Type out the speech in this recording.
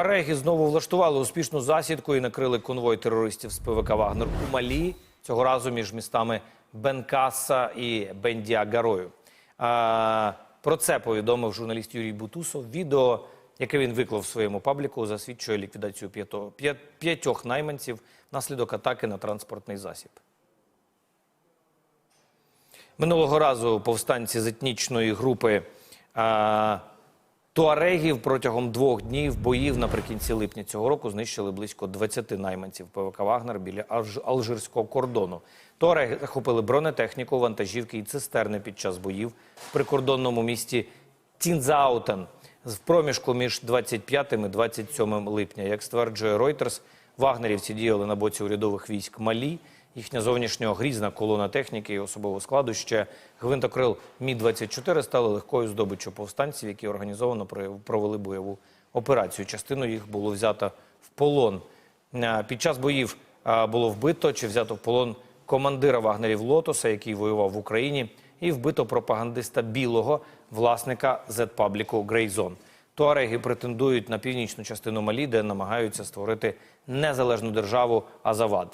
Реги знову влаштували успішну засідку і накрили конвой терористів з ПВК Вагнер у Малі. Цього разу між містами Бенкаса і Бендіагарою. А, Про це повідомив журналіст Юрій Бутусов. Відео, яке він виклав в своєму пабліку, засвідчує ліквідацію п'ятьох найманців внаслідок атаки на транспортний засіб. Минулого разу повстанці з етнічної групи а, Туарегів протягом двох днів боїв наприкінці липня цього року знищили близько 20 найманців ПВК Вагнер біля Алж- алжирського кордону. Туареги захопили бронетехніку, вантажівки і цистерни під час боїв в прикордонному місті Тінзаутен в проміжку між 25 і 27 липня. Як стверджує Reuters, вагнерівці діяли на боці урядових військ Малі. Їхня зовнішньогрізна колона техніки і особового складу ще гвинтокрил Мі-24 стали легкою здобиччю повстанців, які організовано провели бойову операцію. Частину їх було взято в полон. Е, Під час боїв е, було вбито чи взято в полон командира вагнерів Лотоса, який воював в Україні, і вбито пропагандиста білого власника зет-пабліку Грейзон. Туареги претендують на північну частину Малі, де намагаються створити незалежну державу Азавад.